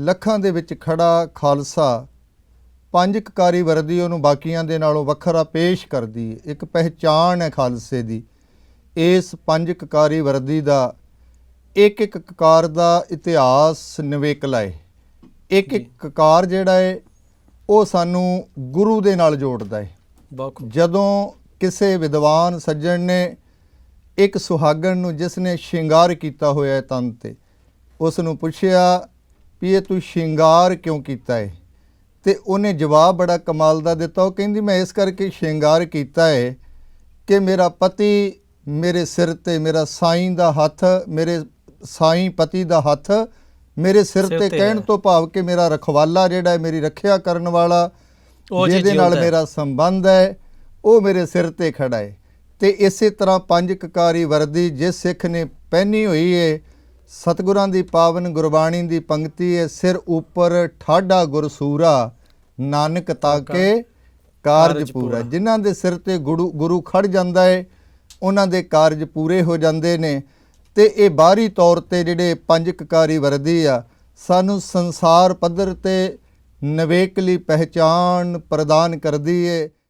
ਲੱਖਾਂ ਦੇ ਵਿੱਚ ਖੜਾ ਖਾਲਸਾ ਪੰਜ ਕਕਾਰੀ ਵਰਦੀ ਉਹਨੂੰ ਬਾਕੀਆਂ ਦੇ ਨਾਲੋਂ ਵੱਖਰਾ ਪੇਸ਼ ਕਰਦੀ ਹੈ ਇੱਕ ਪਹਿਚਾਣ ਹੈ ਖਾਲਸੇ ਦੀ। ਇਸ ਪੰਜ ਕਕਾਰੀ ਵਰਦੀ ਦਾ ਇੱਕ ਇੱਕ ਕਕਾਰ ਦਾ ਇਤਿਹਾਸ ਨਿਵੇਕਲਾ ਹੈ ਇੱਕ ਇੱਕ ਕਕਾਰ ਜਿਹੜਾ ਹੈ ਉਹ ਸਾਨੂੰ ਗੁਰੂ ਦੇ ਨਾਲ ਜੋੜਦਾ ਹੈ ਜਦੋਂ ਕਿਸੇ ਵਿਦਵਾਨ ਸੱਜਣ ਨੇ ਇੱਕ ਸੁਹਾਗਣ ਨੂੰ ਜਿਸ ਨੇ ਸ਼ਿੰਗਾਰ ਕੀਤਾ ਹੋਇਆ ਹੈ ਤਨ ਤੇ ਉਸ ਨੂੰ ਪੁੱਛਿਆ ਵੀ ਇਹ ਤੂੰ ਸ਼ਿੰਗਾਰ ਕਿਉਂ ਕੀਤਾ ਹੈ ਤੇ ਉਹਨੇ ਜਵਾਬ ਬੜਾ ਕਮਾਲ ਦਾ ਦਿੱਤਾ ਉਹ ਕਹਿੰਦੀ ਮੈਂ ਇਸ ਕਰਕੇ ਸ਼ਿੰਗਾਰ ਕੀਤਾ ਹੈ ਕਿ ਮੇਰਾ ਪਤੀ ਮੇਰੇ ਸਿਰ ਤੇ ਮੇਰਾ ਸਾਈਂ ਦਾ ਹੱਥ ਮੇਰੇ ਸਾਈਂ ਪਤੀ ਦਾ ਹੱਥ ਮੇਰੇ ਸਿਰ ਤੇ ਕਹਿਣ। ਤੋਂ ਭਾਵ ਕਿ ਮੇਰਾ ਰਖਵਾਲਾ ਜਿਹੜਾ ਹੈ ਮੇਰੀ ਰੱਖਿਆ ਕਰਨ ਵਾਲਾ ਜਿਹਦੇ ਨਾਲ। ਮੇਰਾ ਸੰਬੰਧ ਹੈ ਉਹ ਮੇਰੇ ਸਿਰ ਤੇ ਖੜਾ ਹੈ ਤੇ ਇਸੇ ਤਰ੍ਹਾਂ ਪੰਜ ਕਕਾਰੀ ਵਰਦੀ ਜਿਸ ਸਿੱਖ ਨੇ ਪਹਿਨੀ ਹੋਈ ਹੈ ਸਤਿਗੁਰਾਂ ਦੀ ਪਾਵਨ ਗੁਰਬਾਣੀ ਦੀ ਪੰਕਤੀ ਹੈ ਸਿਰ ਉੱਪਰ ਠਾਡਾ ਗੁਰਸੂਰਾ ਨਾਨਕ ਤਾਕੇ ਕਾਰਜ ਪੂਰਾ। ਜਿਨ੍ਹਾਂ ਦੇ ਸਿਰ ਤੇ ਗੁਰੂ ਗੁਰੂ ਖੜ ਜਾਂਦਾ ਹੈ ਉਹਨਾਂ ਦੇ ਕਾਰਜ ਪੂਰੇ ਹੋ ਜਾਂਦੇ ਨੇ। ਤੇ ਇਹ ਬਾਹਰੀ ਤੌਰ ਤੇ ਜਿਹੜੇ ਪੰਜ ਕਕਾਰੀ ਵਰਦੀ ਆ ਸਾਨੂੰ ਸੰਸਾਰ ਪੱਧਰ ਤੇ ਨਵੇਕਲੀ ਪਹਿਚਾਨ ਪ੍ਰਦਾਨ ਕਰਦੀ ਏ।